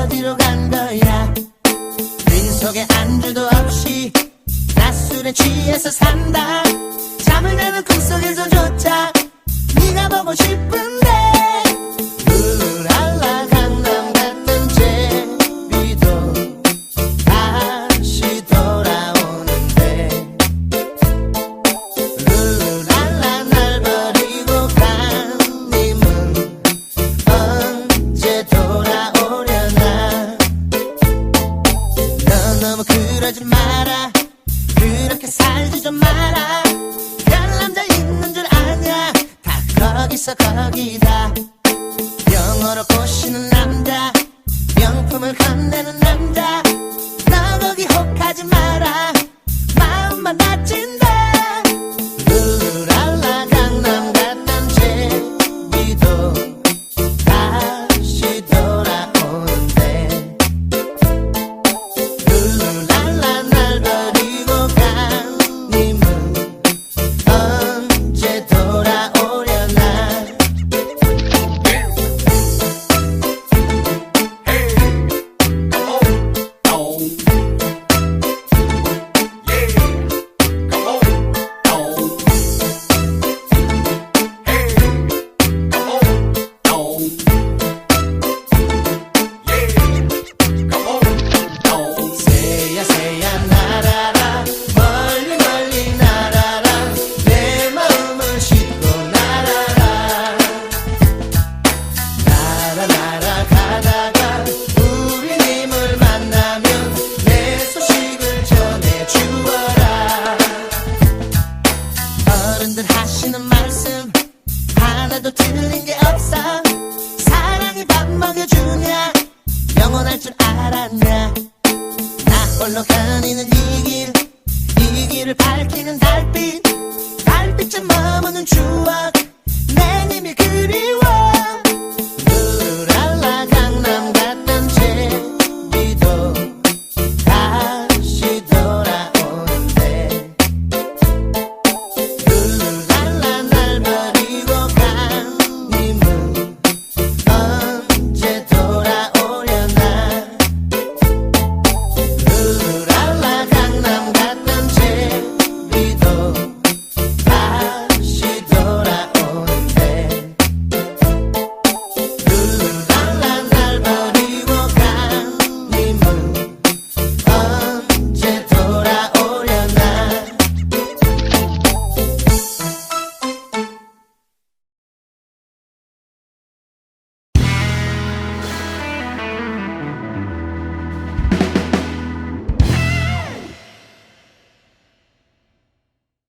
어디로 간 거야? 빈속에 안주도 없이 낮술에 취해서 산다. 잠을 자는 꿈속에서 조차 네가 보고 싶은데 살지 좀 마라. 별 남자 있는 줄 아냐. 다 거기서 거기다. 영어로 꼬시는 남자. 명품을 건네는 남자. 너 거기 혹하지 마라. 마음만 다친 나도 틀린 게 없어. 사랑이 밥 먹여주냐? 영원할 줄 알았냐? 나 홀로 다